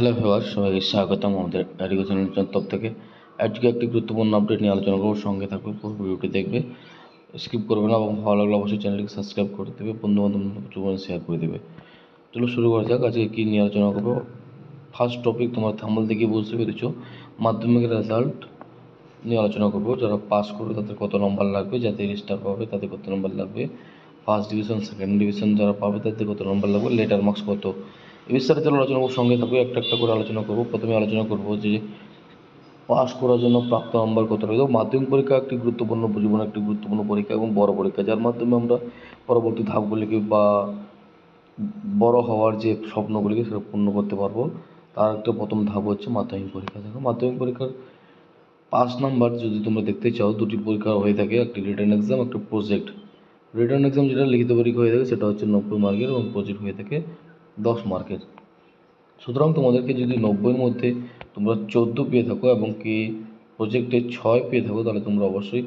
Hello viewer সবাইকে স্বাগতম আমাদের এডুকেশন তরফ থেকে। আজকে একটি গুরুত্বপূর্ণ আপডেট নিয়ে আলোচনা করব, সঙ্গে থাকবে পুরো ভিডিওটি দেখবে স্কিপ করবে না এবং ভালো লাগলে অবশ্যই চ্যানেলটিকে সাবস্ক্রাইব করে দেবে বন্ধু বান্ধব জীবনে শেয়ার করে দেবে। চলো শুরু করা যাক, আজকে কী নিয়ে আলোচনা করব? ফার্স্ট টপিক তোমার থাম্বল দেখে বুঝতে পেরেছ মাধ্যমিকের রেজাল্ট নিয়ে আলোচনা করব। যারা পাস করবে তাদের কত নম্বর লাগবে যাদের স্টার পাবে তাদের কত নম্বর লাগবে। ফার্স্ট ডিভিশন সেকেন্ড ডিভিশন যারা পাবে তাদের কত নম্বর লাগবে লেটার মার্কস কত? বিস্তারিত আলোচনা করব, সঙ্গে থাকবে একটা একটা করে আলোচনা করব। প্রথমে আলোচনা করব যে পাস করার জন্য প্রাপ্ত নম্বর কত লাগবে মাধ্যমিক পরীক্ষা একটি গুরুত্বপূর্ণ জীবনে একটি গুরুত্বপূর্ণ পরীক্ষা এবং বড় পরীক্ষা, যার মাধ্যমে আমরা পরবর্তী ধাপগুলিকে বা বড় হওয়ার যে স্বপ্নগুলিকে সেটা পূর্ণ করতে পারব। তার একটা প্রথম ধাপ হচ্ছে মাধ্যমিক পরীক্ষা। দেখো, মাধ্যমিক পরীক্ষার পাঁচ নাম্বার যদি তোমরা দেখতে চাও, দুটি পরীক্ষা হয়ে থাকে, একটি রিটার্ন এক্সাম একটা প্রজেক্ট রিটার্ন এক্সাম যেটা লিখিত পরীক্ষা হয়ে থাকে, সেটা হচ্ছে নব্বই মার্কের এবং প্রজেক্ট হয়ে থাকে দশ মার্কের। সুতরাং তোমাদেরকে যদি নব্বইয়ের মধ্যে তোমরা চোদ্দ পেয়ে থাকো এবং কি প্রজেক্টে ছয় পেয়ে থাকো, তাহলে তোমরা অবশ্যই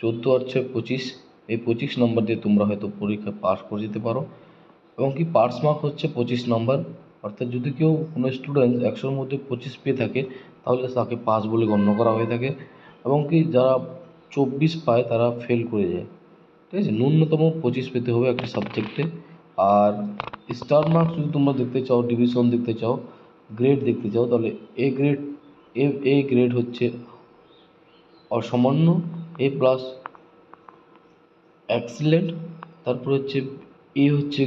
চোদ্দ আর ছয় পঁচিশ, এই পঁচিশ নম্বর দিয়ে তোমরা হয়তো পরীক্ষা পাস করে যেতে পারো। এবং কি পাস মার্ক হচ্ছে পঁচিশ নম্বর অর্থাৎ যদি কেউ কোনো স্টুডেন্ট একশোর মধ্যে পঁচিশ পেয়ে থাকে, তাহলে তাকে পাস বলে গণ্য করা হয়ে থাকে। এবং কি যারা চব্বিশ পায়, তারা ফেল করে যায়। ঠিক আছে? ন্যূনতম পঁচিশ পেতে হবে একটা সাবজেক্টে আর স্টার মার্কস যদি তোমরা দেখতে চাও ডিভিশন দেখতে চাও গ্রেড দেখতে চাও, তাহলে A grade A A grade হচ্ছে অসামান্য এ প্লাস এক্সিলেন্ট তারপর হচ্ছে এ হচ্ছে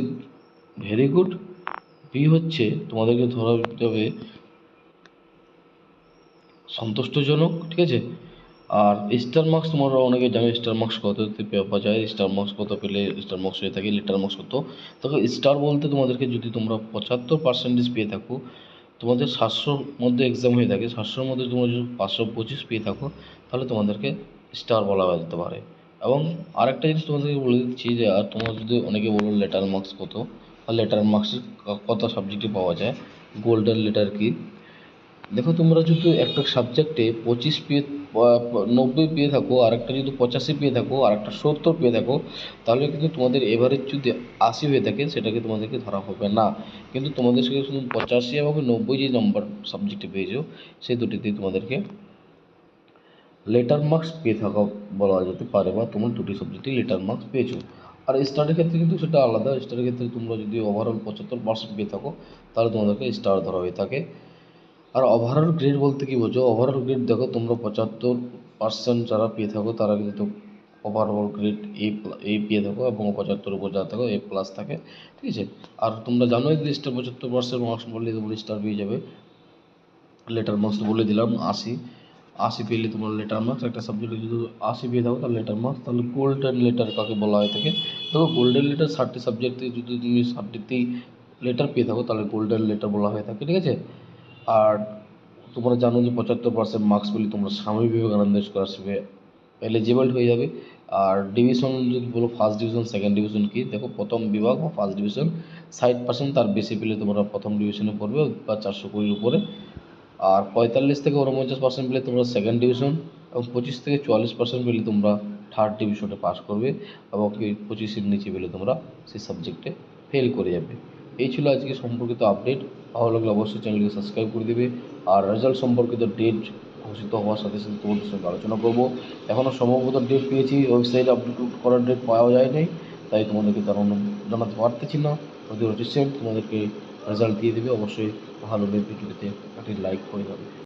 ভেরি গুড বি হচ্ছে তোমাদেরকে ধরা যাবে সন্তুষ্টজনক, ঠিক আছে? আর স্টার মার্কস তোমরা অনেকে জানো স্টার মার্কস কততে পাওয়া যায় স্টার মার্কস কত পেলে স্টার মার্কস হয়ে থাকে লিটার মার্কস কত। তবে স্টার বলতে তোমাদেরকে যদি তোমরা পঁচাত্তর পার্সেন্টেজ পেয়ে থাকো, তোমাদের সাতশোর মধ্যে এক্সাম হয়ে থাকে, সাতশোর মধ্যে তোমরা যদি পাঁচশো পঁচিশ পেয়ে থাকো, তাহলে তোমাদেরকে স্টার বলা যেতে পারে। এবং আরেকটা জিনিস তোমাদেরকে বলে দিচ্ছি যে, আর তোমরা যদি অনেকে বলো লেটার মার্কস কত, আর লেটার মার্কস কত সাবজেক্টে পাওয়া যায় গোল্ডেন লেটার কি? দেখো তোমরা যদি একটা সাবজেক্টে পঁচিশ পেয়ে নব্বই পেয়ে থাকো আর একটা যদি পঁচাশি পেয়ে থাকো আর একটা সত্তর পেয়ে থাকো, তাহলে কিন্তু তোমাদের এভারেজ যদি আশি হয়ে থাকে, সেটাকে তোমাদেরকে ধরা হবে না। কিন্তু তোমাদের সেখানে শুধু পঁচাশি এবং নব্বই যে নম্বর সাবজেক্টে পেয়েছ, সেই দুটিতেই তোমাদেরকে লেটার মার্কস পেয়ে থাকা বলা যেতে পারে বা তোমার দুটি সাবজেক্টে লেটার মার্কস পেয়েছ। আর স্টারের ক্ষেত্রে কিন্তু সেটা আলাদা। স্টারের ক্ষেত্রে তোমরা যদি ওভারঅল পঁচাত্তর পার্সেন্ট পেয়ে থাকো, তাহলে তোমাদেরকে স্টার ধরা হয়ে থাকে। আর ওভারঅল গ্রেড বলতে কী বোঝো? ওভারঅল গ্রেড দেখো, তোমরা পঁচাত্তর পার্সেন্ট যারা পেয়ে থাকো, তারা কিন্তু ওভারঅল গ্রেড এ এ পেয়ে থাকো এবং পঁচাত্তর উপর যারা থাকো এ প্লাস থাকে, ঠিক আছে? আর তোমরা জানোই যে স্টার পঁচাত্তর পার্সেন্ট মার্কস বললে তোমরা স্টার পেয়ে যাবে। লেটার মার্কস বলে দিলাম, আশি। আশি পেলে তোমার লেটার মার্কস একটা সাবজেক্টে যদি আশি পেয়ে থাকো, তাহলে লেটার মার্কস তাহলে গোল্ডেন লেটার কাকে বলা হয়ে থাকে দেখো গোল্ডেন লেটার ষাটটি সাবজেক্টে যদি তুমি ষাটটিতেই লেটার পেয়ে থাকো, তাহলে গোল্ডেন লেটার বলা হয়ে থাকে, ঠিক আছে? আর তোমরা জানো যে পঁচাত্তর পার্সেন্ট মার্কস পেলে তোমরা স্বামী বিবেকানন্দ স্কলারশিপে এলিজিবল হয়ে যাবে। আর ডিভিশন যদি বলো ফার্স্ট ডিভিশন সেকেন্ড ডিভিশন কি? দেখো, প্রথম বিভাগ বা ফার্স্ট ডিভিশন ষাট পার্সেন্ট তার বেশি পেলে তোমরা প্রথম ডিভিশনে পড়বে বা চারশো কুড়ির উপরে। আর পঁয়তাল্লিশ থেকে উনপঞ্চাশ পার্সেন্ট পেলে তোমরা সেকেন্ড ডিভিশন এবং পঁচিশ থেকে চুয়াল্লিশ পার্সেন্ট পেলে তোমরা থার্ড ডিভিশনে পাস করবে এবং পঁচিশের নিচে পেলে তোমরা সেই সাবজেক্টে ফেল করে যাবে। এই ছিল আজকে সম্পর্কিত আপডেট। ভালো লাগলে অবশ্যই চ্যানেলকে সাবস্ক্রাইব করে দেবে। আর রেজাল্ট সম্পর্কিত ডেট ঘোষিত হওয়ার সাথে সাথে তোমাদের সঙ্গে আলোচনা করব। এখনও সম্ভবত ডেট পেয়েছি ওয়েবসাইট আপডেট করার ডেট পাওয়া যায় নাই তাই তোমাদেরকে জানানো জানাতে পারতেছি না। যদি রিসেন্ট তোমাদেরকে রেজাল্ট দিয়ে দেবে, অবশ্যই ভালো ভিডিওতে একটি লাইক করে যাবে